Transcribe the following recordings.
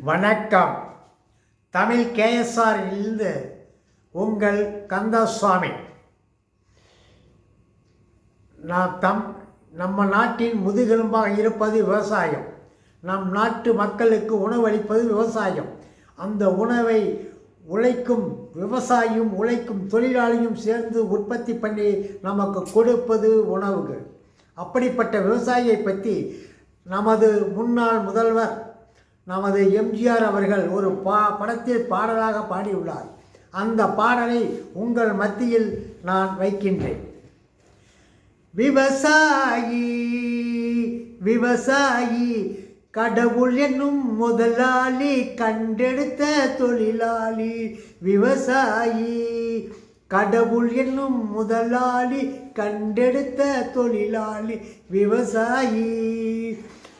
வணக்கம். தமிழ் கேஎஸ்ஆர் இருந்து உங்கள் கந்தசுவாமி நான் தம் நம்ம நாட்டின் முதுகெலும்பாக இருப்பது விவசாயம். நம் நாட்டு மக்களுக்கு உணவளிப்பது விவசாயம். அந்த உணவை உழைக்கும் விவசாயியும் உழைக்கும் தொழிலாளியும் சேர்ந்து உற்பத்தி பண்ணி நமக்கு கொடுப்பது உணவுகள். அப்படிப்பட்ட விவசாயியை பற்றி நமது முன்னாள் முதல்வர் நமது எம்ஜிஆர் அவர்கள் ஒரு பா படத்தில் பாடலாக பாடியுள்ளார். அந்த பாடலை உங்கள் மத்தியில் நான் வைக்கின்றேன். விவசாயி விவசாயி கடவுள் என்னும் முதலாளி கண்டெடுத்த தொழிலாளி விவசாயி கடவுள் என்னும் முதலாளி கண்டெடுத்த தொழிலாளி விவசாயி.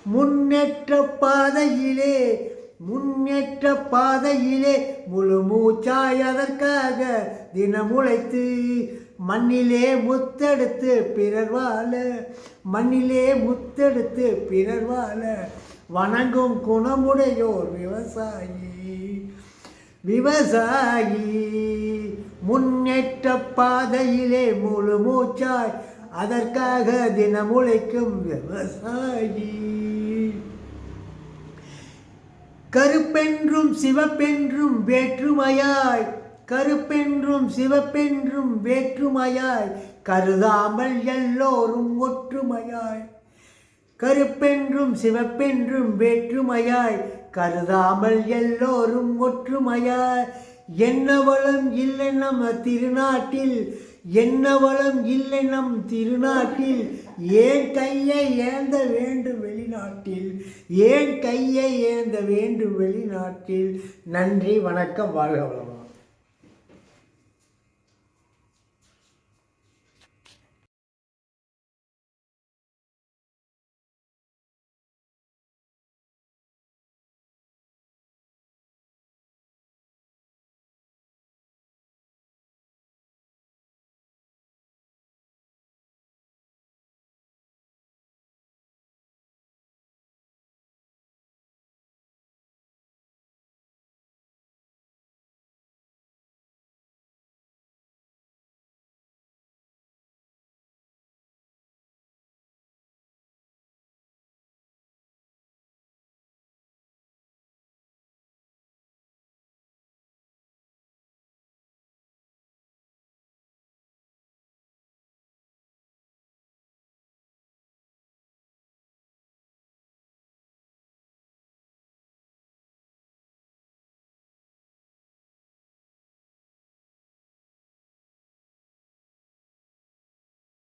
முன்னேற்ற பாதையிலே முன்னேற்ற பாதையிலே முழு மூச்சாய் அதற்காக தினமுளைத்து மண்ணிலே முத்தெடுத்து பிறர் வாழ மண்ணிலே முத்தெடுத்து பிறர் வாழ வணங்கும் குணமுடையோர் விவசாயி விவசாயி. முன்னேற்ற பாதையிலே முழு மூச்சாய் அதற்காக தினம் விவசாயி. கருப்பென்றும் சிவப்பென்றும் வேற்றுமையாய். கருப்பென்றும் சிவப்பென்றும் வேற்றுமையாய். கருதாமல் எல்லோரும் ஒற்றுமையாய். கருப்பென்றும் சிவப்பென்றும் வேற்றுமையாய். கருதாமல் எல்லோரும் ஒற்றுமையாய். என்ன வளம் இல்லை நம்ம திருநாட்டில். என்ன வளம் இல்லை நம் திருநாட்டில்? ஏன் கையை ஏந்த வேண்டும் வெளிநாட்டில்? ஏன் கையை ஏந்த வேண்டும் வெளிநாட்டில்? நன்றி வணக்கம் வாழ்க வளம்